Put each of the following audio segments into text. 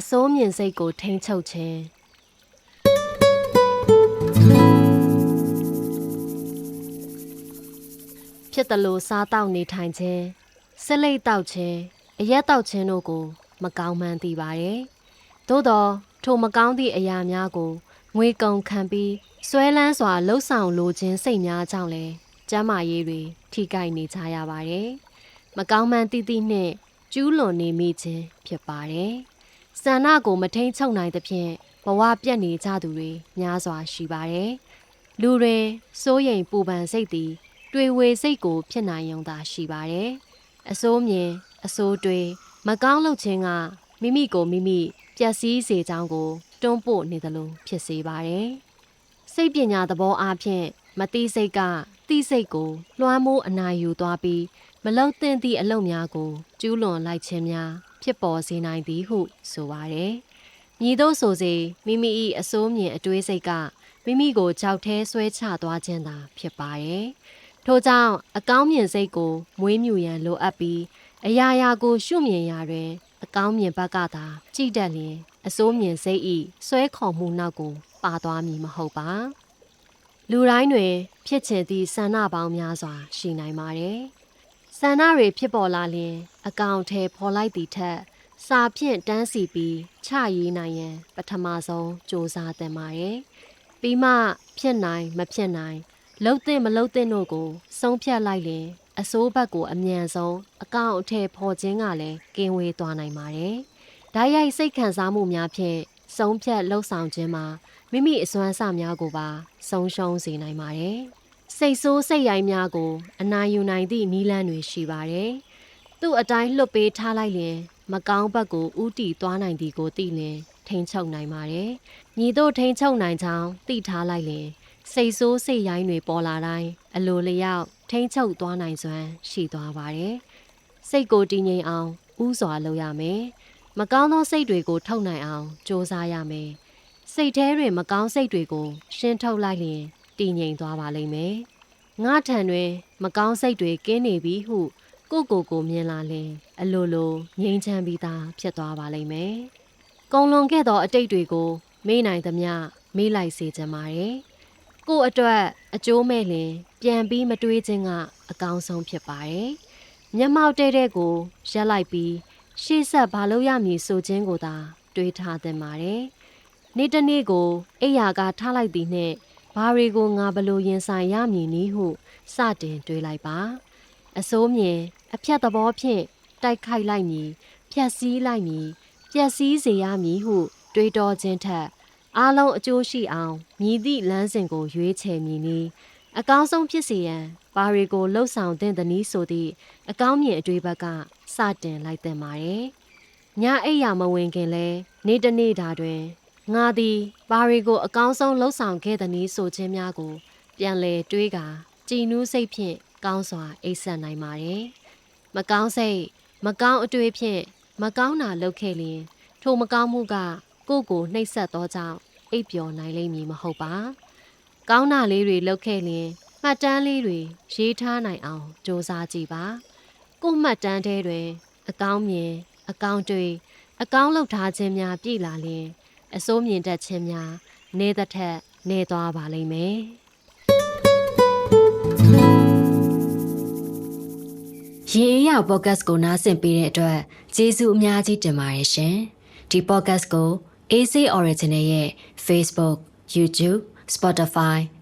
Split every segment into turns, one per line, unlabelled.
အစိုးမြင်စိတ်ကိုထိန်းချုပ်ခြင်းဖြစ်တယ်လို့စားတောက်နေထိုင်ခြင်းဆက်လက်တောက်ခြင်းအရက်တောက်ခြင်းတို့ကို မကောင်းမှန်းသိပါတယ်။သို့တော့ထိုမကောင်းသည့်အရာများကိုငွေကုန်ခံပြီးဆွဲလန်းစွာလှုပ်ဆောင်လိုခြင်းစိတ်များကြောင့်လည်းကျမ်းမာရေးတွေထိခိုက်နေကြရပါတယ်။မကောင်းမှန်းသိသိနဲ့ကျူးလွန်နေမိခြင်းဖြစ်ပါတယ်။ ဆန္ဒကိုမထိန်ချုပ်နိုင်သဖြင့်ဘဝပြတ်နေကြသူတွေများစွာရှိပါတယ်။လူတွေစိုးရိမ်ပူပန်စိတ်သည် တွေဝေစိတ်ကိုဖြစ်နိုင်ုံသာရှိပါတယ်။အစိုးမြင်အစိုးတွေးမကောင်းလုပ်ခြင်းကမိမိကိုမိမိပျက်စီးစေကြောင်းကိုတွန်းပို့နေသလိုဖြစ်စေပါတယ်။စိတ်ပညာသဘောအားဖြင့်မတိစိတ်ကတိစိတ်ကိုလွှမ်းမိုးအနာယူသွားပြီးမလုံသင့်သည့်အလုပ်များကိုကျူးလွန်လိုက်ခြင်းများ ဖြစ်ပေါ်စေနိုင်သည်ဟုဆိုပါတယ်။ညီတို့ဆိုစေမိမိ၏အစိုးမြင်အတွေးစိတ်ကမိမိကိုကြောက်ထဲဆွဲချသွားခြင်းသာဖြစ်ပါတယ်။ထို့ကြောင့်အကောင်းမြင်စိတ်ကိုမွေးမြူရန်လိုအပ်ပြီးအရာရာကိုရှုမြင်ရာတွင်အကောင်းမြင်ဘက်ကသာကြည်တတ်လျင်အစိုးမြင်စိတ်ဤဆွဲခေါ်မှုနောက်ကိုပါသွားမည်မဟုတ်ပါလူတိုင်းတွင် ဖြစ်ချင်သည့်ဆန္ဒပေါင်းများစွာရှိနိုင်ပါတယ် ဆန္ဒတွေဖြစ်ပေါ်လာလျင် အကောင်ထဲပေါ်လိုက်သည့်ထက် စာဖြင့်တန်းစီပြီးချရေးနိုင်ရန် ပထမဆုံးစ조사သင့်ပါတယ်ပြီးမှဖြစ်နိုင်မဖြစ်နိုင်လှုပ်တဲ့မလှုပ်တဲ့တို့ကိုဆုံးဖြတ်လိုက်လျင် အစိုးဘက်ကိုအမြန်ဆုံးအကောင့်အထည်ဖော်ခြင်းကလည်းကင်းဝေးသွားနိုင်ပါတယ်။ဓာတ်ရိုက်စိတ်ခံစားမှုများဖြင့်ဆုံးဖြတ်လှုပ်ဆောင်ခြင်းမှာမိမိအစွမ်းအစများကိုပါဆုံးရှုံးစေနိုင်ပါတယ်။ စိတ်ဆိုးစိတ်ရိုင်းများကို အနာယူနိုင်သည့်နည်းလမ်းတွေရှိပါတယ်။သူ့အတိုင်းလွတ်ပေးထားလိုက်ရင် မကောင်းဘက်ကိုဥတီသွားနိုင်သည်ကိုသိလင်ထိန်ချုပ်နိုင်ပါတယ်။ညီတို့ထိန်ချုပ်နိုင်ကြောင်းသိထားလိုက်ရင်စိတ်ဆိုးစိတ်ရိုင်းတွေပေါ်လာတိုင်းအလိုလျောက်ထိမ့်ချုပ်သွားနိုင်စွမ်းရှိသွားပါတယ်။စိတ်ကိုတည်ငြိမ်အောင်ဥစွာလုပ်ရမယ်။မကောင်းသောစိတ်တွေကိုထုတ်နိုင်အောင်ကြိုးစားရမယ်။စိတ်ထဲတွင်မကောင်းစိတ်တွေကိုရှင်းထုတ်လိုက်ရင် တည်ငြိမ်သွားပါလိမ့်မယ်။ငါထံတွင် မကောင်းစိတ်တွေကင်းနေပြီဟုကိုကိုကိုမြင်လာလင်အလိုလိုငြိမ်းချမ်းပြီးသားဖြစ်သွားပါလိမ့်မယ်။ကုံလွန်ခဲ့သောအတိတ်တွေကိုမေ့နိုင်သမျှမေ့လိုက်စေချင်ပါတယ်။ကို့အတွက်အကျိုးမဲ့လင်ပြန်ပြီးမတွေးခြင်းကအကောင်းဆုံးဖြစ်ပါတယ်။မျက်မှောက်တဲ့တဲ့ကိုရက်လိုက်ပြီးရှေ့ဆက်ဘာလို့ရမည်ဆိုခြင်းကိုသာတွေးထားသင့်ပါတယ်။နေ့တနေ့ကိုအိယာကထားလိုက်သည်နှင့် ဘာတွေကိုငါဘလို့ရင်ဆိုင်ရမည်နည်းဟု စတင်တွေးလိုက်ပါ။အစိုးမြင်အဖြတ်သဘောဖြင့်တိုက်ခိုက်လိုက်မည်ဖြက်စီးလိုက်မည်ပျက်စီးစေရမည်ဟု တွေးတောခြင်းထက်အားလုံးအကျိုးရှိအောင်မြည်သည့်လမ်းစဉ်ကိုရွေးချယ်မည်နည်းအကောင်းဆုံးဖြစ်စေရန်ဘာတွေကိုလှုပ်ဆောင်တဲ့သနည်းဆိုသည့်အကောင်းမြင်အတွေ့ဘက်ကစတင်လိုက်တဲ့ပါတယ်။ညအိယာမဝင်ခင်လဲနေ့တနေ့တာတွင် ငါသည်ဘာတွေကိုအကောင်းဆုံးလှုပ်ဆောင်ခဲ့သနည်းဆိုခြင်းများကို ပြန်လဲတွေးကာကြည်နူးစိတ်ဖြင့်ကောင်းစွာအိပ်ဆက်နိုင်ပါတယ်။မကောင်းစိတ်မကောင်းအတွေ့ဖြင့်မကောင်းတာလုပ်ခဲ့လျင်ထိုမကောင်းမှုက ကိုကိုနှိပ်စက်သောကြောင့်အိပ်ပျော်နိုင်လိမ့်မည်မဟုတ်ပါ။ကောင်းတာလေးတွေလုပ်ခဲ့ရင်မှတ်တမ်းလေးတွေရေးထားနိုင်အောင်စ조사ကြည့်ပါ။ကိုမှတ်တမ်းထဲတွင် အကောင်းမြင် အကောင်းတွေးအကောင်းလုပ်ထားခြင်းများပြည်လာလင် အစိုးမြင်တတ်ခြင်းများနေသထက်နေသွားပါလိမ့်မယ်။
ရေအေးရပေါ့ကတ်ကိုနားဆင်ပေးတဲ့အတွက်ကျေးဇူးအများကြီးတင်ပါတယ်ရှင်။ဒီပေါ့ကတ်ကို AC Original ရဲ့ Facebook, YouTube, Spotify,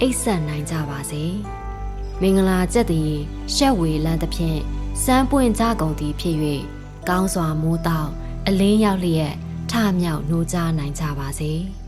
အိပ်ဆက်နိုင်ကြပါစေမင်္ဂလာကြက်သည်ရှက်ဝေလန်းသဖြင့်စမ်းပွင့်ကြကုန်သည်ဖြစ်၍ကောင်းစွာမိုးတောက်အလင်းရောက်လျက်ထမြောက်နှိုးကြနိုင်ကြပါစေ။